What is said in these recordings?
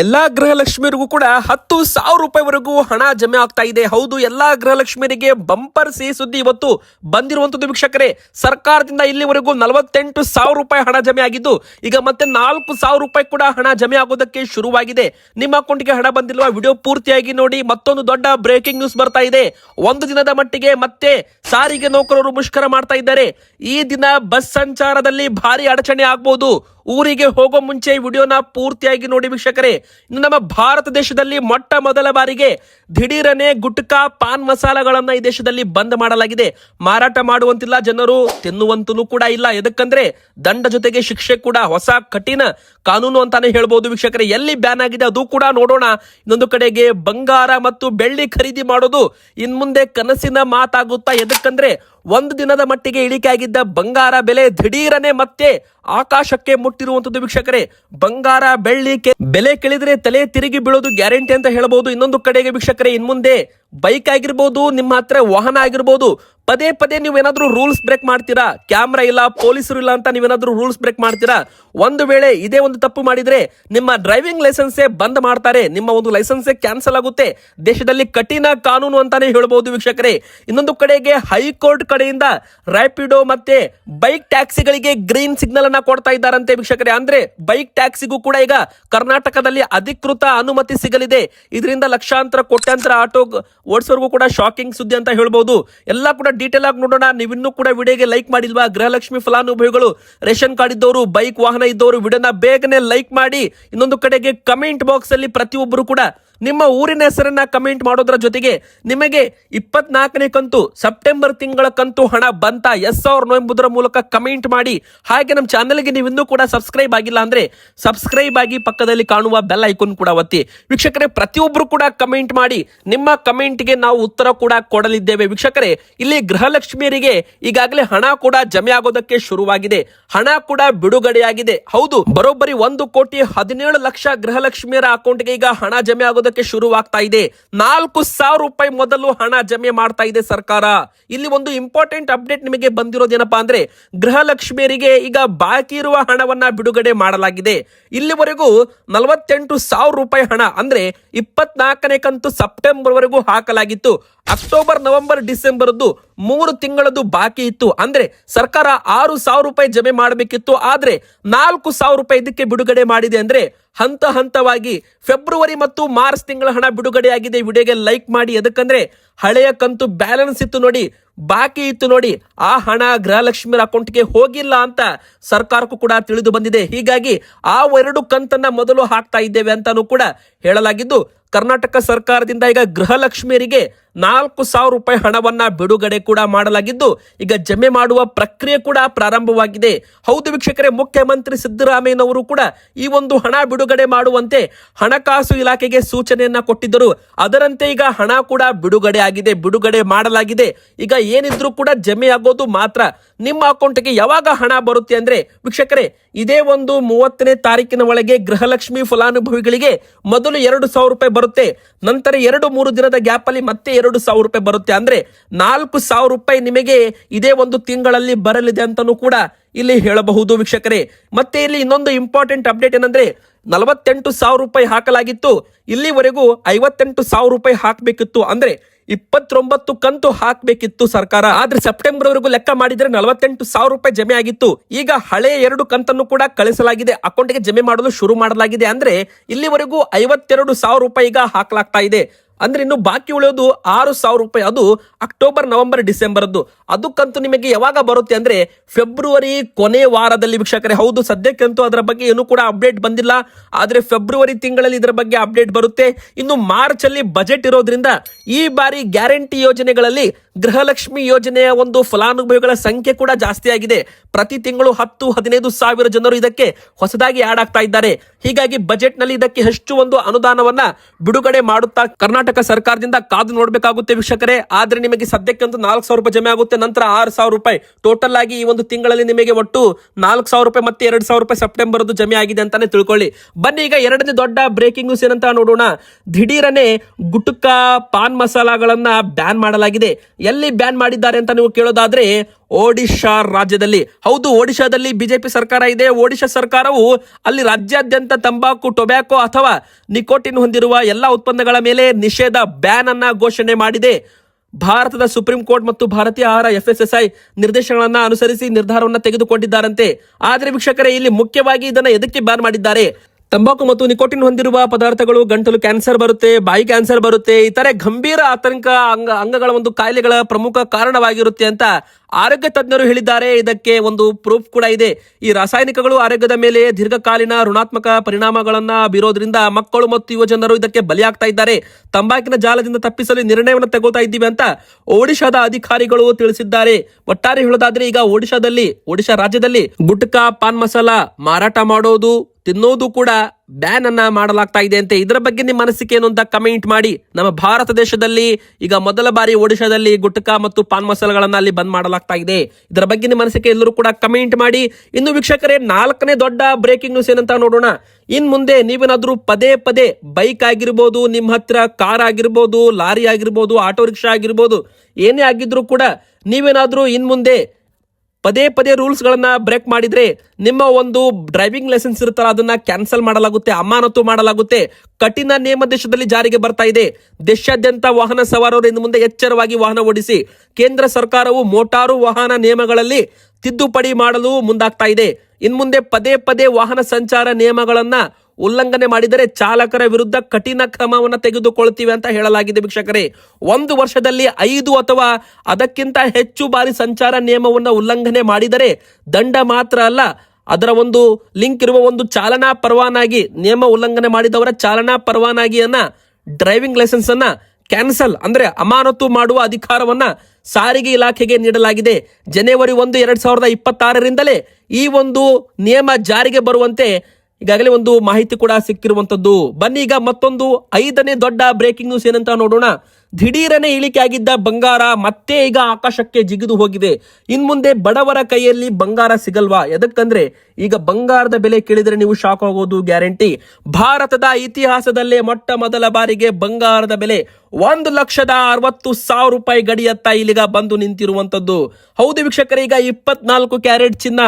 ಎಲ್ಲಾ ಗೃಹಲಕ್ಷ್ಮಿಯರಿಗೂ ಕೂಡ ಹತ್ತು ಸಾವಿರ ರೂಪಾಯಿವರೆಗೂ ಹಣ ಜಮೆ ಆಗ್ತಾ ಇದೆ. ಹೌದು, ಎಲ್ಲಾ ಗೃಹಲಕ್ಷ್ಮಿಯರಿಗೆ ಬಂಪರ್ ಸಿಹಿ ಸುದ್ದಿ ಇವತ್ತು ಬಂದಿರುವಂತದ್ದು ವೀಕ್ಷಕರೇ, ಸರ್ಕಾರದಿಂದ ಇಲ್ಲಿವರೆಗೂ ನಲವತ್ತೆಂಟು ಸಾವಿರ ರೂಪಾಯಿ ಹಣ ಜಮೆ ಆಗಿದ್ದು, ಈಗ ಮತ್ತೆ ನಾಲ್ಕು ಸಾವಿರ ರೂಪಾಯಿ ಕೂಡ ಹಣ ಜಮೆ ಆಗೋದಕ್ಕೆ ಶುರುವಾಗಿದೆ. ನಿಮ್ಮ ಅಕೌಂಟ್ಗೆ ಹಣ ಬಂದಿಲ್ವಾ ವಿಡಿಯೋ ಪೂರ್ತಿಯಾಗಿ ನೋಡಿ, ಮತ್ತೊಂದು ದೊಡ್ಡ ಬ್ರೇಕಿಂಗ್ ನ್ಯೂಸ್ ಬರ್ತಾ ಇದೆ. ಒಂದು ದಿನದ ಮಟ್ಟಿಗೆ ಮತ್ತೆ ಸಾರಿಗೆ ನೌಕರರು ಮುಷ್ಕರ ಮಾಡ್ತಾ ಇದ್ದಾರೆ. ಈ ದಿನ ಬಸ್ ಸಂಚಾರದಲ್ಲಿ ಭಾರಿ ಅಡಚಣೆ ಆಗ್ಬೋದು. ಊರಿಗೆ ಹೋಗೋ ಮುಂಚೆ ಈ ವಿಡಿಯೋನ ಪೂರ್ತಿಯಾಗಿ ನೋಡಿ ವೀಕ್ಷಕರೇ. ಇನ್ನು ನಮ್ಮ ಭಾರತ ದೇಶದಲ್ಲಿ ಮೊಟ್ಟ ಮೊದಲ ಬಾರಿಗೆ ದಿಢೀರನೆ ಗುಟ್ಕಾ ಪಾನ್ ಮಸಾಲಗಳನ್ನ ಈ ದೇಶದಲ್ಲಿ ಬಂದ್ ಮಾಡಲಾಗಿದೆ. ಮಾರಾಟ ಮಾಡುವಂತಿಲ್ಲ ಜನರು, ತಿನ್ನುವಂತಲೂ ಕೂಡ ಇಲ್ಲ. ಎದಕ್ಕಂದ್ರೆ ದಂಡ ಜೊತೆಗೆ ಶಿಕ್ಷೆ ಕೂಡ ಹೊಸ ಕಠಿಣ ಕಾನೂನು ಅಂತಾನೆ ಹೇಳ್ಬೋದು ವೀಕ್ಷಕರೇ. ಎಲ್ಲಿ ಬ್ಯಾನ್ ಆಗಿದೆ ಅದು ಕೂಡ ನೋಡೋಣ. ಇನ್ನೊಂದು ಕಡೆಗೆ ಬಂಗಾರ ಮತ್ತು ಬೆಳ್ಳಿ ಖರೀದಿ ಮಾಡೋದು ಇನ್ಮುಂದೆ ಕನಸಿನ ಮಾತಾಗುತ್ತಾ, ಎದಕ್ಕಂದ್ರೆ ಒಂದು ದಿನದ ಮಟ್ಟಿಗೆ ಇಳಿಕೆಯಾಗಿದ್ದ ಬಂಗಾರ ಬೆಲೆ ದಿಢೀರನೆ ಮತ್ತೆ ಆಕಾಶಕ್ಕೆ ಮುಟ್ಟಿರುವಂತದ್ದು ವೀಕ್ಷಕರೇ. ಬಂಗಾರ ಬೆಳ್ಳಿ ಬೆಲೆ ಕೆಳಿದ್ರೆ ತಲೆ ತಿರುಗಿ ಬೀಳೋದು ಗ್ಯಾರಂಟಿ ಅಂತ ಹೇಳಬಹುದು ಇನ್ನೊಂದು ಕಡೆಗೆ ವೀಕ್ಷಕರೇ. ಇನ್ಮುಂದೆ ಬೈಕ್ ಆಗಿರ್ಬೋದು, ನಿಮ್ಮ ಹತ್ರ ವಾಹನ ಆಗಿರ್ಬೋದು ಪದೇ ಪದೇ ನೀವೇನಾದ್ರೂ ರೂಲ್ಸ್ ಬ್ರೇಕ್ ಮಾಡ್ತೀರಾ? ಕ್ಯಾಮ್ರಾ ಇಲ್ಲ, ಪೊಲೀಸರು ಇಲ್ಲ ಅಂತ ನೀವೇನಾದ್ರೂ ರೂಲ್ಸ್ ಬ್ರೇಕ್ ಮಾಡ್ತೀರಾ? ಒಂದು ವೇಳೆ ಇದೇ ಒಂದು ತಪ್ಪು ಮಾಡಿದ್ರೆ ನಿಮ್ಮ ಡ್ರೈವಿಂಗ್ ಲೈಸೆನ್ಸೇ ಬಂದ್ ಮಾಡ್ತಾರೆ, ನಿಮ್ಮ ಒಂದು ಲೈಸೆನ್ಸೇ ಕ್ಯಾನ್ಸಲ್ ಆಗುತ್ತೆ. ದೇಶದಲ್ಲಿ ಕಠಿಣ ಕಾನೂನು ಅಂತಾನೆ ಹೇಳ್ಬಹುದು ವೀಕ್ಷಕರೇ. ಇನ್ನೊಂದು ಕಡೆಗೆ ಹೈಕೋರ್ಟ್ ಕಡೆಯಿಂದ ರ್ಯಾಪಿಡೋ ಮತ್ತೆ ಬೈಕ್ ಟ್ಯಾಕ್ಸಿಗಳಿಗೆ ಗ್ರೀನ್ ಸಿಗ್ನಲ್ ಅನ್ನ ಕೊಡ್ತಾ ಇದ್ದಾರಂತೆ ವೀಕ್ಷಕರೇ. ಅಂದ್ರೆ ಬೈಕ್ ಟ್ಯಾಕ್ಸಿಗೂ ಕೂಡ ಈಗ ಕರ್ನಾಟಕದಲ್ಲಿ ಅಧಿಕೃತ ಅನುಮತಿ ಸಿಗಲಿದೆ. ಇದರಿಂದ ಲಕ್ಷಾಂತರ, ಕೋಟ್ಯಾಂತರ ಆಟೋ ಓಡಿಸೋರ್ಗೂ ಕೂಡ ಶಾಕಿಂಗ್ ಸುದ್ದಿ ಅಂತ ಹೇಳ್ಬಹುದು ಎಲ್ಲ ಕೂಡ ಡೀಟೇಲ್ ಆಗಿ ನೋಡೋಣ. ನೀವಿನ್ನೂ ಕೂಡ ವಿಡಿಯೋಗೆ ಲೈಕ್ ಮಾಡಿಲ್ವಾ? ಗೃಹಲಕ್ಷ್ಮಿ ಫಲಾನುಭವಿಗಳು, ರೇಷನ್ ಕಾರ್ಡ್ ಇದ್ದವರು ಬೈಕ್ ವಾಹನ ಇದ್ದವರು ವಿಡಿಯೋನ ಬೇಗನೆ ಲೈಕ್ ಮಾಡಿ. ಇನ್ನೊಂದು ಕಡೆಗೆ ಕಮೆಂಟ್ ಬಾಕ್ಸ್ ಅಲ್ಲಿ ಪ್ರತಿಯೊಬ್ಬರು ಕೂಡ ನಿಮ್ಮ ಊರಿನ ಹೆಸರನ್ನ ಕಮೆಂಟ್ ಮಾಡೋದ್ರ ಜೊತೆಗೆ ನಿಮಗೆ ಇಪ್ಪತ್ನಾಲ್ಕನೇ ಕಂತು ಸೆಪ್ಟೆಂಬರ್ ತಿಂಗಳ ಕಂತು ಹಣ ಬಂತ. ಎಸ್ ಅವ್ರ ನೋ ಎಂಬುದರ ಮೂಲಕ ಕಮೆಂಟ್ ಮಾಡಿ. ಹಾಗೆ ನಮ್ಮ ಚಾನಲ್ಗೆ ನೀವು ಇನ್ನೂ ಕೂಡ ಸಬ್ಸ್ಕ್ರೈಬ್ ಆಗಿಲ್ಲ ಅಂದ್ರೆ ಸಬ್ಸ್ಕ್ರೈಬ್ ಆಗಿ ಪಕ್ಕದಲ್ಲಿ ಕಾಣುವ ಬೆಲ್ ಐಕಾನ್ ಕೂಡ ಒತ್ತಿ. ವೀಕ್ಷಕರೇ, ಪ್ರತಿಯೊಬ್ಬರು ಕೂಡ ಕಮೆಂಟ್ ಮಾಡಿ. ನಿಮ್ಮ ಕಮೆಂಟ್ಗೆ ನಾವು ಉತ್ತರ ಕೂಡ ಕೊಡಲಿದ್ದೇವೆ. ವೀಕ್ಷಕರೇ, ಇಲ್ಲಿ ಗೃಹಲಕ್ಷ್ಮಿಯರಿಗೆ ಈಗಾಗಲೇ ಹಣ ಕೂಡ ಜಮೆ ಆಗೋದಕ್ಕೆ ಶುರುವಾಗಿದೆ. ಹಣ ಕೂಡ ಬಿಡುಗಡೆಯಾಗಿದೆ. ಹೌದು, ಬರೋಬ್ಬರಿ ಒಂದು ಕೋಟಿ ಹದಿನೇಳು ಲಕ್ಷ ಗೃಹಲಕ್ಷ್ಮಿಯರ ಅಕೌಂಟ್ಗೆ ಈಗ ಹಣ ಜಮೆ ಆಗೋದಕ್ಕೆ ಶುರುವಾಗ್ತಾ ಇದೆ. ನಾಲ್ಕು ಸಾವಿರ ರೂಪಾಯಿ ಮೊದಲು ಹಣ ಜಮೆ ಮಾಡ್ತಾ ಇದೆ ಸರ್ಕಾರ. ಇಲ್ಲಿ ಒಂದು ಇಂಪಾರ್ಟೆಂಟ್ ಅಪ್ಡೇಟ್ ನಿಮಗೆ ಬಂದಿರೋದೇನಪ್ಪಾ ಅಂದ್ರೆ, ಗೃಹಲಕ್ಷ್ಮಿಯರಿಗೆ ಈಗ ಬಾಕಿ ಇರುವ ಹಣವನ್ನ ಬಿಡುಗಡೆ ಮಾಡಲಾಗಿದೆ. ಇಲ್ಲಿವರೆಗೂ ನಲವತ್ತೆಂಟು ಸಾವಿರ ರೂಪಾಯಿ ಹಣ ಅಂದ್ರೆ ಇಪ್ಪತ್ನಾಲ್ಕನೇ ಕಂತು ಸೆಪ್ಟೆಂಬರ್ ವರೆಗೂ ಹಾಕಲಾಗಿತ್ತು. ಅಕ್ಟೋಬರ್, ನವೆಂಬರ್, ಡಿಸೆಂಬರ್ದು ಮೂರು ತಿಂಗಳದ್ದು ಬಾಕಿ ಇತ್ತು. ಅಂದ್ರೆ ಸರ್ಕಾರ ಆರು ಸಾವಿರ ರೂಪಾಯಿ ಜಮೆ ಮಾಡಬೇಕಿತ್ತು. ಆದ್ರೆ ನಾಲ್ಕು ಸಾವಿರ ರೂಪಾಯಿ ಇದಕ್ಕೆ ಬಿಡುಗಡೆ ಮಾಡಿದೆ ಅಂದ್ರೆ ಹಂತ ಹಂತವಾಗಿ ಫೆಬ್ರವರಿ ಮತ್ತು ಮಾರ್ಚ್ ತಿಂಗಳ ಹಣ ಬಿಡುಗಡೆಯಾಗಿದೆ ವಿಡಿಯೋಗೆ ಲೈಕ್ ಮಾಡಿ. ಎದಕ್ಕಂದ್ರೆ ಹಳೆಯ ಕಂತು ಬ್ಯಾಲೆನ್ಸ್ ಇತ್ತು ನೋಡಿ, ಬಾಕಿ ಇತ್ತು ನೋಡಿ, ಆ ಹಣ ಗೃಹಲಕ್ಷ್ಮಿಯರ ಅಕೌಂಟ್ಗೆ ಹೋಗಿಲ್ಲ ಅಂತ ಸರ್ಕಾರಕ್ಕೂ ಕೂಡ ತಿಳಿದು ಬಂದಿದೆ. ಹೀಗಾಗಿ ಆ ಎರಡು ಕಂತನ್ನ ಮೊದಲು ಹಾಕ್ತಾ ಇದ್ದೇವೆ ಅಂತಾನೂ ಕೂಡ ಹೇಳಲಾಗಿದ್ದು ಕರ್ನಾಟಕ ಸರ್ಕಾರದಿಂದ ಈಗ ಗೃಹಲಕ್ಷ್ಮಿಯರಿಗೆ ನಾಲ್ಕು ಸಾವಿರ ರೂಪಾಯಿ ಹಣವನ್ನ ಬಿಡುಗಡೆ ಕೂಡ ಮಾಡಲಾಗಿದ್ದು, ಈಗ ಜಮೆ ಮಾಡುವ ಪ್ರಕ್ರಿಯೆ ಕೂಡ ಪ್ರಾರಂಭವಾಗಿದೆ. ಹೌದು ವೀಕ್ಷಕರೇ, ಮುಖ್ಯಮಂತ್ರಿ ಸಿದ್ದರಾಮಯ್ಯನವರು ಕೂಡ ಈ ಒಂದು ಹಣ ಬಿಡುಗಡೆ ಮಾಡುವಂತೆ ಹಣಕಾಸು ಇಲಾಖೆಗೆ ಸೂಚನೆಯನ್ನ ಕೊಟ್ಟಿದ್ದರು. ಅದರಂತೆ ಈಗ ಹಣ ಕೂಡ ಬಿಡುಗಡೆ ಆಗಿದೆ, ಬಿಡುಗಡೆ ಮಾಡಲಾಗಿದೆ. ಈಗ ಏನಿದ್ರು ಕೂಡ ಜಮೆ ಆಗೋದು ಮಾತ್ರ ನಿಮ್ಮ ಅಕೌಂಟ್ಗೆ ಯಾವಾಗ ಹಣ ಬರುತ್ತೆ ಅಂದ್ರೆ ವೀಕ್ಷಕರೇ, ಇದೇ ಒಂದು ಮೂವತ್ತನೇ ತಾರೀಕಿನ ಒಳಗೆ ಗೃಹಲಕ್ಷ್ಮಿ ಫಲಾನುಭವಿಗಳಿಗೆ ಮೊದಲು ಎರಡು ಸಾವಿರ ರೂಪಾಯಿ ಬರುತ್ತೆ, ನಂತರ ಎರಡು ಮೂರು ದಿನದ ಗ್ಯಾಪ್ ಅಲ್ಲಿ ಮತ್ತೆ ಎರಡು ಸಾವಿರ ರೂಪಾಯಿ ಬರುತ್ತೆ. ಅಂದ್ರೆ ನಾಲ್ಕು ಸಾವಿರ ರೂಪಾಯಿ ನಿಮಗೆ ಇದೇ ಒಂದು ತಿಂಗಳಲ್ಲಿ ಬರಲಿದೆ ಅಂತಾನೂ ಕೂಡ ಇಲ್ಲಿ ಹೇಳಬಹುದು ವೀಕ್ಷಕರೇ. ಮತ್ತೆ ಇಲ್ಲಿ ಇನ್ನೊಂದು ಇಂಪಾರ್ಟೆಂಟ್ ಅಪ್ಡೇಟ್ ಏನಂದ್ರೆ, ನಲವತ್ತೆಂಟು ಸಾವಿರ ರೂಪಾಯಿ ಹಾಕಲಾಗಿತ್ತು, ಇಲ್ಲಿವರೆಗೂ ಐವತ್ತೆಂಟು ಸಾವಿರ ರೂಪಾಯಿ ಹಾಕಬೇಕಿತ್ತು. ಅಂದ್ರೆ ಇಪ್ಪತ್ತೊಂಬತ್ತು ಕಂತು ಹಾಕಬೇಕಿತ್ತು ಸರ್ಕಾರ. ಆದ್ರೆ ಸೆಪ್ಟೆಂಬರ್ ವರೆಗೂ ಲೆಕ್ಕ ಮಾಡಿದ್ರೆ ನಲವತ್ತೆಂಟು ಸಾವಿರ ರೂಪಾಯಿ ಜಮೆ ಆಗಿತ್ತು. ಈಗ ಹಳೆಯ ಎರಡು ಕಂತನ್ನು ಕೂಡ ಕಳಿಸಲಾಗಿದೆ. ಅಕೌಂಟ್ಗೆ ಜಮೆ ಮಾಡಲು ಶುರು ಮಾಡಲಾಗಿದೆ. ಅಂದ್ರೆ ಇಲ್ಲಿವರೆಗೂ ಐವತ್ತೆರಡು ಸಾವಿರ ರೂಪಾಯಿ ಈಗ ಹಾಕಲಾಗ್ತಾ ಇದೆ. ಅಂದ್ರೆ ಇನ್ನು ಬಾಕಿ ಉಳಿಯೋದು ಆರು ಸಾವಿರ ರೂಪಾಯಿ. ಅದು ಅಕ್ಟೋಬರ್, ನವೆಂಬರ್, ಡಿಸೆಂಬರ್ದು. ಅದಕ್ಕಂತೂ ನಿಮಗೆ ಯಾವಾಗ ಬರುತ್ತೆ ಅಂದ್ರೆ ಫೆಬ್ರವರಿ ಕೊನೆ ವಾರದಲ್ಲಿ ವೀಕ್ಷಕರೇ. ಹೌದು, ಸದ್ಯಕ್ಕಂತೂ ಅದರ ಬಗ್ಗೆ ಏನು ಕೂಡ ಅಪ್ಡೇಟ್ ಬಂದಿಲ್ಲ. ಆದ್ರೆ ಫೆಬ್ರವರಿ ತಿಂಗಳಲ್ಲಿ ಇದರ ಬಗ್ಗೆ ಅಪ್ಡೇಟ್ ಬರುತ್ತೆ. ಇನ್ನು ಮಾರ್ಚ್ ಅಲ್ಲಿ ಬಜೆಟ್ ಇರೋದ್ರಿಂದ ಈ ಬಾರಿ ಗ್ಯಾರಂಟಿ ಯೋಜನೆಗಳಲ್ಲಿ ಗೃಹಲಕ್ಷ್ಮಿ ಯೋಜನೆಯ ಒಂದು ಫಲಾನುಭವಿಗಳ ಸಂಖ್ಯೆ ಕೂಡ ಜಾಸ್ತಿ ಆಗಿದೆ. ಪ್ರತಿ ತಿಂಗಳು ಹತ್ತು, ಹದಿನೈದು ಸಾವಿರ ಜನರು ಇದಕ್ಕೆ ಹೊಸದಾಗಿ ಆಡ್ ಆಗ್ತಾ ಇದ್ದಾರೆ. ಹೀಗಾಗಿ ಬಜೆಟ್ನಲ್ಲಿ ಇದಕ್ಕೆ ಹೆಚ್ಚು ಒಂದು ಅನುದಾನವನ್ನ ಬಿಡುಗಡೆ ಮಾಡುತ್ತಾ ಕರ್ನಾಟಕ ಸರ್ಕಾರದಿಂದ ಕಾದು ನೋಡಬೇಕಾಗುತ್ತೆ ವೀಕ್ಷಕರೇ. ಆದ್ರೆ ನಿಮಗೆ ಸದ್ಯಕ್ಕೆ ಒಂದು ನಾಲ್ಕು ಸಾವಿರ ರೂಪಾಯಿ ಜಮೆ ಆಗುತ್ತೆ. ನಂತರ ಆರು ಸಾವಿರ ರೂಪಾಯಿ. ಟೋಟಲ್ ಆಗಿ ಈ ಒಂದು ತಿಂಗಳಲ್ಲಿ ನಿಮಗೆ ಒಟ್ಟು ನಾಲ್ಕು ಸಾವಿರ ರೂಪಾಯಿ ಮತ್ತೆ ಎರಡು ಸಾವಿರ ರೂಪಾಯಿ ಸೆಪ್ಟೆಂಬರ್ ಜಮೆ ಆಗಿದೆ ಅಂತಾನೆ ತಿಳ್ಕೊಳ್ಳಿ. ಬನ್ನಿ ಈಗ ಎರಡನೇ ದೊಡ್ಡ ಬ್ರೇಕಿಂಗ್ ನ್ಯೂಸ್ ಏನಂತ ನೋಡೋಣ. ದಿಢೀರನೆ ಗುಟ್ಕಾ ಪಾನ್ ಮಸಾಲಾಗಳನ್ನ ಬ್ಯಾನ್ ಮಾಡಲಾಗಿದೆ. ಎಲ್ಲಿ ಬ್ಯಾನ್ ಮಾಡಿದ್ದಾರೆ ಅಂತ ನೀವು ಕೇಳೋದಾದ್ರೆ ಒಡಿಶಾ ರಾಜ್ಯದಲ್ಲಿ. ಹೌದು, ಒಡಿಶಾದಲ್ಲಿ ಬಿಜೆಪಿ ಸರ್ಕಾರ ಇದೆ. ಒಡಿಶಾ ಸರ್ಕಾರವು ಅಲ್ಲಿ ರಾಜ್ಯಾದ್ಯಂತ ತಂಬಾಕು, ಟೊಬ್ಯಾಕೋ ಅಥವಾ ನಿಕೋಟಿನ್ ಹೊಂದಿರುವ ಎಲ್ಲ ಉತ್ಪನ್ನಗಳ ಮೇಲೆ ನಿಷೇಧ ಬ್ಯಾನ್ ಅನ್ನ ಘೋಷಣೆ ಮಾಡಿದೆ. ಭಾರತದ ಸುಪ್ರೀಂ ಕೋರ್ಟ್ ಮತ್ತು ಭಾರತೀಯ ಆಹಾರ ಎಫ್ಎಸ್ಎಸ್ಐ ನಿರ್ದೇಶನಗಳನ್ನು ಅನುಸರಿಸಿ ನಿರ್ಧಾರವನ್ನು ತೆಗೆದುಕೊಂಡಿದ್ದಾರಂತೆ. ಆದರೆ ವೀಕ್ಷಕರೇ, ಇಲ್ಲಿ ಮುಖ್ಯವಾಗಿ ಇದನ್ನ ಎದಕ್ಕೆ ಬ್ಯಾನ್ ಮಾಡಿದ್ದಾರೆ? ತಂಬಾಕು ಮತ್ತು ನಿಕೋಟಿನ್ ಹೊಂದಿರುವ ಪದಾರ್ಥಗಳು ಗಂಟಲು ಕ್ಯಾನ್ಸರ್ ಬರುತ್ತೆ, ಬಾಯಿ ಕ್ಯಾನ್ಸರ್ ಬರುತ್ತೆ, ಇತರೆ ಗಂಭೀರ ಆತಂಕ ಅಂಗ, ಅಂಗಗಳ ಒಂದು ಕಾಯಿಲೆಗಳ ಪ್ರಮುಖ ಕಾರಣವಾಗಿರುತ್ತೆ ಅಂತ ಆರೋಗ್ಯ ತಜ್ಞರು ಹೇಳಿದ್ದಾರೆ. ಇದಕ್ಕೆ ಒಂದು ಪ್ರೂಫ್ ಕೂಡ ಇದೆ. ಈ ರಾಸಾಯನಿಕಗಳು ಆರೋಗ್ಯದ ಮೇಲೆ ದೀರ್ಘಕಾಲೀನ ಋಣಾತ್ಮಕ ಪರಿಣಾಮಗಳನ್ನು ಬೀರೋದ್ರಿಂದ ಮಕ್ಕಳು ಮತ್ತು ಯುವಜನರು ಇದಕ್ಕೆ ಬಲಿಯಾಗ್ತಾ ಇದ್ದಾರೆ. ತಂಬಾಕಿನ ಜಾಲದಿಂದ ತಪ್ಪಿಸಲು ನಿರ್ಣಯವನ್ನು ತಗೊಳ್ತಾ ಇದ್ದೀವಿ ಅಂತ ಒಡಿಶಾದ ಅಧಿಕಾರಿಗಳು ತಿಳಿಸಿದ್ದಾರೆ. ಒಟ್ಟಾರೆ ಹೇಳೋದಾದ್ರೆ ಈಗ ಒಡಿಶಾದಲ್ಲಿ, ಒಡಿಶಾ ರಾಜ್ಯದಲ್ಲಿ ಗುಟ್ಕಾ, ಪಾನ್ ಮಸಾಲ ಮಾರಾಟ ಮಾಡೋದು ತಿನ್ನೋದು ಕೂಡ ಬ್ಯಾನ್ ಅನ್ನ ಮಾಡಲಾಗ್ತಾ ಇದೆ ಅಂತೆ. ಇದರ ಬಗ್ಗೆ ನಿಮ್ಮ ಮನಸ್ಸಿಗೆ ಏನು ಅಂತ ಕಮೆಂಟ್ ಮಾಡಿ. ನಮ್ಮ ಭಾರತ ದೇಶದಲ್ಲಿ ಈಗ ಮೊದಲ ಬಾರಿ ಒಡಿಶಾದಲ್ಲಿ ಗುಟ್ಕಾ ಮತ್ತು ಪಾನ್ ಮಸಾಲಗಳನ್ನ ಅಲ್ಲಿ ಬಂದ್ ಮಾಡಲಾಗ್ತಾ ಇದೆ. ಇದರ ಬಗ್ಗೆ ನಿಮ್ಮ ಮನಸ್ಸಿಗೆ ಎಲ್ಲರೂ ಕೂಡ ಕಮೆಂಟ್ ಮಾಡಿ. ಇನ್ನು ವೀಕ್ಷಕರೇ, ನಾಲ್ಕನೇ ದೊಡ್ಡ ಬ್ರೇಕಿಂಗ್ ನ್ಯೂಸ್ ಏನಂತ ನೋಡೋಣ. ಇನ್ ಮುಂದೆ ನೀವೇನಾದ್ರೂ ಪದೇ ಪದೇ ಬೈಕ್ ಆಗಿರ್ಬೋದು ನಿಮ್ಮ ಹತ್ರ ಕಾರ್ ಆಗಿರ್ಬೋದು, ಲಾರಿ ಆಗಿರ್ಬೋದು, ಆಟೋ ರಿಕ್ಷಾ ಆಗಿರ್ಬೋದು, ಏನೇ ಆಗಿದ್ರು ಕೂಡ ನೀವೇನಾದ್ರೂ ಇನ್ ಮುಂದೆ ಪದೇ ಪದೇ ರೂಲ್ಸ್ಗಳನ್ನ ಬ್ರೇಕ್ ಮಾಡಿದ್ರೆ ನಿಮ್ಮ ಒಂದು ಡ್ರೈವಿಂಗ್ ಲೈಸೆನ್ಸ್ ಇರುತ್ತಲ್ಲ, ಅದನ್ನ ಕ್ಯಾನ್ಸಲ್ ಮಾಡಲಾಗುತ್ತೆ, ಅಮಾನತು ಮಾಡಲಾಗುತ್ತೆ. ಕಠಿಣ ನಿಯಮ ದೇಶದಲ್ಲಿ ಜಾರಿಗೆ ಬರ್ತಾ ಇದೆ. ದೇಶಾದ್ಯಂತ ವಾಹನ ಸವಾರರು ಇನ್ನು ಮುಂದೆ ಎಚ್ಚರವಾಗಿ ವಾಹನ ಓಡಿಸಿ, ಕೇಂದ್ರ ಸರ್ಕಾರವು ಮೋಟಾರು ವಾಹನ ನಿಯಮಗಳಲ್ಲಿ ತಿದ್ದುಪಡಿ ಮಾಡಲು ಮುಂದಾಗ್ತಾ ಇದೆ. ಇನ್ನು ಮುಂದೆ ಪದೇ ಪದೇ ವಾಹನ ಸಂಚಾರ ನಿಯಮಗಳನ್ನ ಉಲ್ಲಂಘನೆ ಮಾಡಿದರೆ ಚಾಲಕರ ವಿರುದ್ಧ ಕಠಿಣ ಕ್ರಮವನ್ನು ತೆಗೆದುಕೊಳ್ತೀವಿ ಅಂತ ಹೇಳಲಾಗಿದೆ ವೀಕ್ಷಕರೇ. ಒಂದು ವರ್ಷದಲ್ಲಿ ಐದು ಅಥವಾ ಅದಕ್ಕಿಂತ ಹೆಚ್ಚು ಬಾರಿ ಸಂಚಾರ ನಿಯಮವನ್ನು ಉಲ್ಲಂಘನೆ ಮಾಡಿದರೆ ದಂಡ ಮಾತ್ರ ಅಲ್ಲ, ಅದರ ಒಂದು ಲಿಂಕ್ ಇರುವ ಒಂದು ಚಾಲನಾ ಪರವಾನಗಿ, ನಿಯಮ ಉಲ್ಲಂಘನೆ ಮಾಡಿದವರ ಚಾಲನಾ ಪರವಾನಗಿಯನ್ನ, ಡ್ರೈವಿಂಗ್ ಲೈಸೆನ್ಸ್ ಅನ್ನ ಕ್ಯಾನ್ಸಲ್ ಅಂದ್ರೆ ಅಮಾನತು ಮಾಡುವ ಅಧಿಕಾರವನ್ನ ಸಾರಿಗೆ ಇಲಾಖೆಗೆ ನೀಡಲಾಗಿದೆ. ಜನವರಿ ಒಂದು, ಎರಡ್ ಸಾವಿರದ ಇಪ್ಪತ್ತಾರರಿಂದಲೇ ಈ ಒಂದು ನಿಯಮ ಜಾರಿಗೆ ಬರುವಂತೆ ಈಗಾಗಲೇ ಒಂದು ಮಾಹಿತಿ ಕೂಡ ಸಿಕ್ಕಿರುವಂತದ್ದು. ಬನ್ನಿ ಈಗ ಮತ್ತೊಂದು ಐದನೇ ದೊಡ್ಡ ಬ್ರೇಕಿಂಗ್ ನ್ಯೂಸ್ ಏನಂತ ನೋಡೋಣ. ದಿಢೀರನೆ ಇಳಿಕೆ ಆಗಿದ್ದ ಬಂಗಾರ ಮತ್ತೆ ಈಗ ಆಕಾಶಕ್ಕೆ ಜಿಗಿದು ಹೋಗಿದೆ. ಇನ್ ಮುಂದೆ ಬಡವರ ಕೈಯಲ್ಲಿ ಬಂಗಾರ ಸಿಗಲ್ವಾ? ಎದಕ್ಕಂದ್ರೆ ಈಗ ಬಂಗಾರದ ಬೆಲೆ ಕೇಳಿದ್ರೆ ನೀವು ಶಾಕ್ ಆಗೋದು ಗ್ಯಾರಂಟಿ ಭಾರತದ ಇತಿಹಾಸದಲ್ಲೇ ಮೊಟ್ಟ ಮೊದಲ ಬಾರಿಗೆ ಬಂಗಾರದ ಬೆಲೆ ಒಂದು ಲಕ್ಷದ ಅರವತ್ತು ಸಾವಿರ ರೂಪಾಯಿ ಗಡಿಯತ್ತ ಇಲ್ಲಿಗ ಬಂದು ನಿಂತಿರುವಂತದ್ದು. ಹೌದು ವೀಕ್ಷಕರೀಗ ಇಪ್ಪತ್ನಾಲ್ಕು ಕ್ಯಾರೆಟ್ ಚಿನ್ನ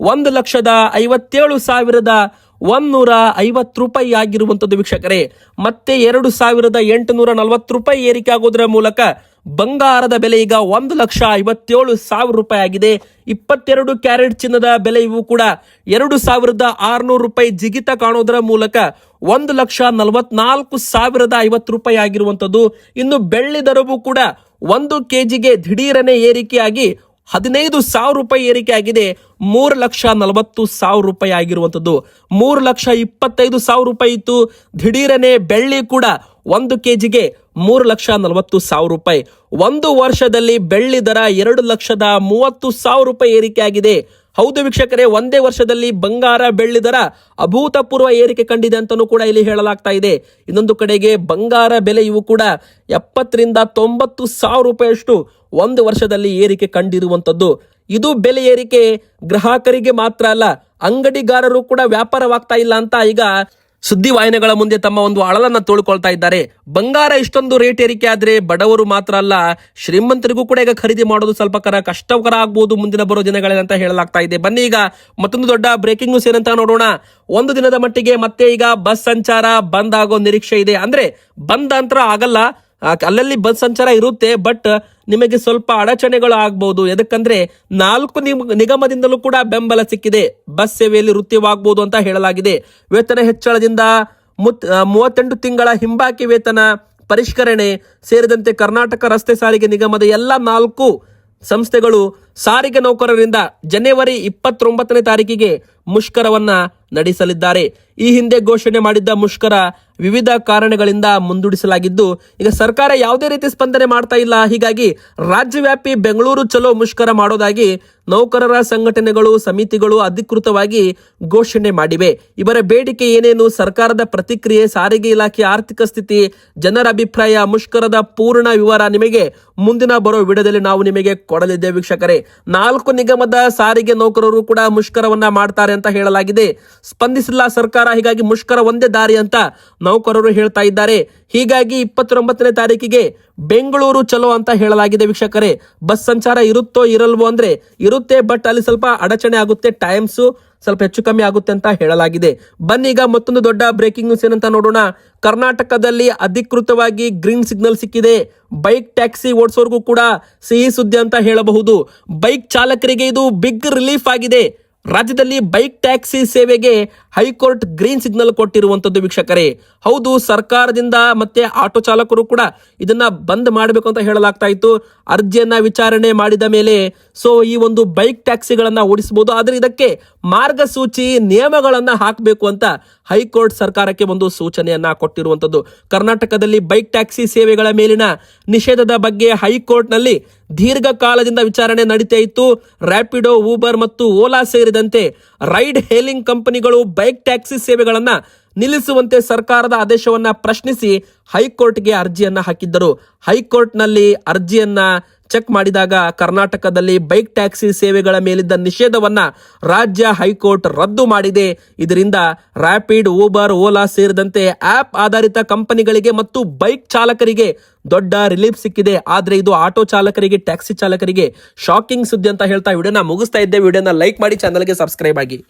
ಒಂದು ಲಕ್ಷದ ಐವತ್ತೇಳು ಸಾವಿರದ ಒಂದೂರ ಐವತ್ತು ರೂಪಾಯಿ ಆಗಿರುವಂಥದ್ದು ವೀಕ್ಷಕರೇ. ಮತ್ತೆ ಎರಡು ಸಾವಿರದ ಎಂಟುನೂರ ನಲವತ್ತು ರೂಪಾಯಿ ಏರಿಕೆ ಆಗೋದ್ರ ಮೂಲಕ ಬಂಗಾರದ ಬೆಲೆ ಈಗ ಒಂದು ಲಕ್ಷ ಐವತ್ತೇಳು ಸಾವಿರ ರೂಪಾಯಿ ಆಗಿದೆ. ಇಪ್ಪತ್ತೆರಡು ಕ್ಯಾರೆಟ್ ಚಿನ್ನದ ಬೆಲೆ ಇವು ಕೂಡ ಎರಡು ಸಾವಿರದ ಆರುನೂರು ರೂಪಾಯಿ ಜಿಗಿತ ಕಾಣೋದರ ಮೂಲಕ ಒಂದು ಲಕ್ಷ ನಲವತ್ನಾಲ್ಕು ಸಾವಿರದ ಐವತ್ತು ರೂಪಾಯಿ ಆಗಿರುವಂಥದ್ದು. ಇನ್ನು ಬೆಳ್ಳಿ ದರವು ಕೂಡ ಒಂದು ಕೆಜಿಗೆ ದಿಢೀರನೆ ಏರಿಕೆಯಾಗಿ ಹದಿನೈದು ಸಾವಿರ ರೂಪಾಯಿ ಏರಿಕೆ ಆಗಿದೆ. ಮೂರು ಲಕ್ಷ ನಲವತ್ತು ಸಾವಿರ ರೂಪಾಯಿ ಆಗಿರುವಂಥದ್ದು. ಮೂರು ಲಕ್ಷ ಇಪ್ಪತ್ತೈದು ಸಾವಿರ ರೂಪಾಯಿ ಇತ್ತು. ದಿಢೀರನೆ ಬೆಳ್ಳಿ ಕೂಡ ಒಂದು ಕೆಜಿಗೆ ಮೂರು ಲಕ್ಷ ನಲವತ್ತು ಸಾವಿರ ರೂಪಾಯಿ. ಒಂದು ವರ್ಷದಲ್ಲಿ ಬೆಳ್ಳಿ ದರ ಎರಡು ಲಕ್ಷದ ಮೂವತ್ತು ಸಾವಿರ ರೂಪಾಯಿ ಏರಿಕೆ ಆಗಿದೆ. ಹೌದು ವೀಕ್ಷಕರೇ, ಒಂದೇ ವರ್ಷದಲ್ಲಿ ಬಂಗಾರ ಬೆಳ್ಳಿ ದರ ಅಭೂತಪೂರ್ವ ಏರಿಕೆ ಕಂಡಿದೆ ಅಂತಲೂ ಕೂಡ ಇಲ್ಲಿ ಹೇಳಲಾಗ್ತಾ ಇದೆ. ಇನ್ನೊಂದು ಕಡೆಗೆ ಬಂಗಾರ ಬೆಲೆ ಇವು ಕೂಡ ಎಪ್ಪತ್ತರಿಂದ ತೊಂಬತ್ತು ಸಾವಿರ ರೂಪಾಯಿಯಷ್ಟು ಒಂದು ವರ್ಷದಲ್ಲಿ ಏರಿಕೆ ಕಂಡಿರುವಂತದ್ದು ಇದು ಬೆಲೆ ಏರಿಕೆ ಗ್ರಾಹಕರಿಗೆ ಮಾತ್ರ ಅಲ್ಲ, ಅಂಗಡಿಗಾರರು ಕೂಡ ವ್ಯಾಪಾರವಾಗ್ತಾ ಇಲ್ಲ ಅಂತ ಈಗ ಸುದ್ದಿವಾಹಿನಿಗಳ ಮುಂದೆ ತಮ್ಮ ಒಂದು ಅಳಲನ್ನ ತೋಳ್ಕೊಳ್ತಾ ಇದ್ದಾರೆ. ಬಂಗಾರ ಇಷ್ಟೊಂದು ರೇಟ್ ಏರಿಕೆ ಆದ್ರೆ ಬಡವರು ಮಾತ್ರ ಅಲ್ಲ, ಶ್ರೀಮಂತರಿಗೂ ಕೂಡ ಈಗ ಖರೀದಿ ಮಾಡೋದು ಸ್ವಲ್ಪ ಕರ ಕಷ್ಟಕರ ಆಗ್ಬೋದು ಮುಂದಿನ ಬರೋ ದಿನಗಳಲ್ಲಿ ಅಂತ ಹೇಳಲಾಗ್ತಾ ಇದೆ. ಬನ್ನಿ ಈಗ ಮತ್ತೊಂದು ದೊಡ್ಡ ಬ್ರೇಕಿಂಗ್ ನ್ಯೂಸ್ ಏನಂತ ನೋಡೋಣ. ಒಂದು ದಿನದ ಮಟ್ಟಿಗೆ ಮತ್ತೆ ಈಗ ಬಸ್ ಸಂಚಾರ ಬಂದ್ ಆಗೋ ನಿರೀಕ್ಷೆ ಇದೆ. ಅಂದ್ರೆ ಬಂದ್ ಅಂತರ ಆಗಲ್ಲ ಅಲ್ಲಲ್ಲಿ ಬಸ್ ಸಂಚಾರ ಇರುತ್ತೆ ಬಟ್ ನಿಮಗೆ ಸ್ವಲ್ಪ ಅಡಚಣೆಗಳು ಆಗ್ಬಹುದು ಯಾಕಂದ್ರೆ ನಾಲ್ಕು ನಿಗಮದಿಂದಲೂ ಕೂಡ ಬೆಂಬಲ ಸಿಕ್ಕಿದೆ. ಬಸ್ ಸೇವೆಯಲ್ಲಿ ವೃತ್ತಿವಾಗಬಹುದು ಅಂತ ಹೇಳಲಾಗಿದೆ. ವೇತನ ಹೆಚ್ಚಳದಿಂದ ಮುತ್- ಮೂವತ್ತೆಂಟು ತಿಂಗಳ ಹಿಂಬಾಕಿ ವೇತನ ಪರಿಷ್ಕರಣೆ ಸೇರಿದಂತೆ ಕರ್ನಾಟಕ ರಸ್ತೆ ಸಾರಿಗೆ ನಿಗಮದ ಎಲ್ಲ ನಾಲ್ಕು ಸಂಸ್ಥೆಗಳು ಸಾರಿಗೆ ನೌಕರರಿಂದ ಜನವರಿ ಇಪ್ಪತ್ತೊಂಬತ್ತನೇ ತಾರೀಕಿಗೆ ಮುಷ್ಕರವನ್ನ ನಡೆಸಲಿದ್ದಾರೆ. ಈ ಹಿಂದೆ ಘೋಷಣೆ ಮಾಡಿದ್ದ ಮುಷ್ಕರ ವಿವಿಧ ಕಾರಣಗಳಿಂದ ಮುಂದೂಡಿಸಲಾಗಿದ್ದು, ಈಗ ಸರ್ಕಾರ ಯಾವುದೇ ರೀತಿ ಸ್ಪಂದನೆ ಮಾಡ್ತಾ ಇಲ್ಲ. ಹೀಗಾಗಿ ರಾಜ್ಯವ್ಯಾಪಿ ಬೆಂಗಳೂರು ಚಲೋ ಮುಷ್ಕರ ಮಾಡೋದಾಗಿ ನೌಕರರ ಸಂಘಟನೆಗಳು, ಸಮಿತಿಗಳು ಅಧಿಕೃತವಾಗಿ ಘೋಷಣೆ ಮಾಡಿವೆ. ಇವರ ಬೇಡಿಕೆ ಏನೇನು? ಸರ್ಕಾರದ ಪ್ರತಿಕ್ರಿಯೆ, ಸಾರಿಗೆ ಇಲಾಖೆ ಆರ್ಥಿಕ ಸ್ಥಿತಿ, ಜನರ ಅಭಿಪ್ರಾಯ, ಮುಷ್ಕರದ ಪೂರ್ಣ ವಿವರ ನಿಮಗೆ ಮುಂದಿನ ಬರೋ ವಿಡಿಯೋದಲ್ಲಿ ನಾವು ನಿಮಗೆ ಕೊಡಲಿದ್ದೇವೆ ವೀಕ್ಷಕರೇ. ನಾಲ್ಕು ನಿಗಮದ ಸಾರಿಗೆ ನೌಕರರು ಕೂಡ ಮುಷ್ಕರವನ್ನ ಮಾಡ್ತಾರೆ ಅಂತ ಹೇಳಲಾಗಿದೆ. ಸ್ಪಂದಿಸಿಲ್ಲ ಸರ್ಕಾರ, ಹೀಗಾಗಿ ಮುಷ್ಕರ ಒಂದೇ ದಾರಿ ಅಂತ ನೌಕರರು ಹೇಳ್ತಾ ಇದ್ದಾರೆ. ಹೀಗಾಗಿ ಇಪ್ಪತ್ತೊಂಬತ್ತನೇ ತಾರೀಕಿಗೆ ಬೆಂಗಳೂರು ಚಲೋ ಅಂತ ಹೇಳಲಾಗಿದೆ ವೀಕ್ಷಕರೇ. ಬಸ್ ಸಂಚಾರ ಇರುತ್ತೋ ಇರಲ್ವೋ ಅಂದ್ರೆ ಇರುತ್ತೆ ಬಟ್ ಅಲ್ಲಿ ಸ್ವಲ್ಪ ಅಡಚಣೆ ಆಗುತ್ತೆ ಟೈಮ್ಸು ಸ್ವಲ್ಪ ಹೆಚ್ಚು ಕಮ್ಮಿ ಆಗುತ್ತೆ ಅಂತ ಹೇಳಲಾಗಿದೆ. ಬನ್ನಿ ಈಗ ಮತ್ತೊಂದು ದೊಡ್ಡ ಬ್ರೇಕಿಂಗ್ ನ್ಯೂಸ್ ಏನಂತ ನೋಡೋಣ. ಕರ್ನಾಟಕದಲ್ಲಿ ಅಧಿಕೃತವಾಗಿ ಗ್ರೀನ್ ಸಿಗ್ನಲ್ ಸಿಕ್ಕಿದೆ. ಬೈಕ್ ಟ್ಯಾಕ್ಸಿ ಓಡಿಸೋರ್ಗೂ ಕೂಡ ಸಿಹಿ ಸುದ್ದಿ ಅಂತ ಹೇಳಬಹುದು. ಬೈಕ್ ಚಾಲಕರಿಗೆ ಇದು ಬಿಗ್ ರಿಲೀಫ್ ಆಗಿದೆ. ರಾಜ್ಯದಲ್ಲಿ ಬೈಕ್ ಟ್ಯಾಕ್ಸಿ ಸೇವೆಗೆ ಹೈಕೋರ್ಟ್ ಗ್ರೀನ್ ಸಿಗ್ನಲ್ ಕೊಟ್ಟಿರುವಂತದ್ದು ವೀಕ್ಷಕರೇ. ಹೌದು, ಸರ್ಕಾರದಿಂದ ಮತ್ತೆ ಆಟೋ ಚಾಲಕರು ಕೂಡ ಇದನ್ನ ಬಂದ್ ಮಾಡಬೇಕು ಅಂತ ಹೇಳಲಾಗ್ತಾ ಇತ್ತು. ಅರ್ಜಿಯನ್ನ ವಿಚಾರಣೆ ಮಾಡಿದ ಮೇಲೆ ಸೊ, ಈ ಒಂದು ಬೈಕ್ ಟ್ಯಾಕ್ಸಿಗಳನ್ನ ಓಡಿಸಬಹುದು ಆದರೆ ಇದಕ್ಕೆ ಮಾರ್ಗಸೂಚಿ, ನಿಯಮಗಳನ್ನ ಹಾಕಬೇಕು ಅಂತ ಹೈಕೋರ್ಟ್ ಸರ್ಕಾರಕ್ಕೆ ಒಂದು ಸೂಚನೆಯನ್ನ ಕೊಟ್ಟಿರುವಂತದ್ದು ಕರ್ನಾಟಕದಲ್ಲಿ ಬೈಕ್ ಟ್ಯಾಕ್ಸಿ ಸೇವೆಗಳ ಮೇಲಿನ ನಿಷೇಧದ ಬಗ್ಗೆ ಹೈಕೋರ್ಟ್ನಲ್ಲಿ ದೀರ್ಘಕಾಲದಿಂದ ವಿಚಾರಣೆ ನಡೀತಾ ಇತ್ತು. ರ್ಯಾಪಿಡೋ ಊಬರ್ ಮತ್ತು ಓಲಾ ಸೇರಿದಂತೆ ರೈಡ್ ಹೇಲಿಂಗ್ ಕಂಪನಿಗಳು ಬೈಕ್ ಟ್ಯಾಕ್ಸಿ ಸೇವೆಗಳನ್ನ ನಿಲ್ಲಿಸುವಂತೆ ಸರ್ಕಾರದ ಆದೇಶವನ್ನ ಪ್ರಶ್ನಿಸಿ ಹೈಕೋರ್ಟ್ಗೆ ಅರ್ಜಿಯನ್ನ ಹಾಕಿದ್ದರು. ಹೈಕೋರ್ಟ್ನಲ್ಲಿ ಅರ್ಜಿಯನ್ನ ಚೆಕ್ ಮಾಡಿದಾಗ ಕರ್ನಾಟಕದಲ್ಲಿ ಬೈಕ್ ಟ್ಯಾಕ್ಸಿ ಸೇವೆಗಳ ಮೇಲಿದ್ದ ನಿಷೇಧವನ್ನ ರಾಜ್ಯ ಹೈಕೋರ್ಟ್ ರದ್ದು ಮಾಡಿದೆ. ಇದರಿಂದ ರ್ಯಾಪಿಡ್ ಊಬರ್, ಓಲಾ ಸೇರಿದಂತೆ ಆಪ್ ಆಧಾರಿತ ಕಂಪನಿಗಳಿಗೆ ಮತ್ತು ಬೈಕ್ ಚಾಲಕರಿಗೆ ದೊಡ್ಡ ರಿಲೀಫ್ ಸಿಕ್ಕಿದೆ. ಆದರೆ ಇದು ಆಟೋ ಚಾಲಕರಿಗೆ, ಟ್ಯಾಕ್ಸಿ ಚಾಲಕರಿಗೆ ಶಾಕಿಂಗ್ ಸುದ್ದಿ ಅಂತ ಹೇಳ್ತಾ ವಿಡಿಯೋನ ಮುಗಿಸ್ತಾ ಇದ್ದೆ. ವಿಡಿಯೋನ ಲೈಕ್ ಮಾಡಿ, ಚಾನಲ್ಗೆ ಸಬ್ಸ್ಕ್ರೈಬ್ ಆಗಿ.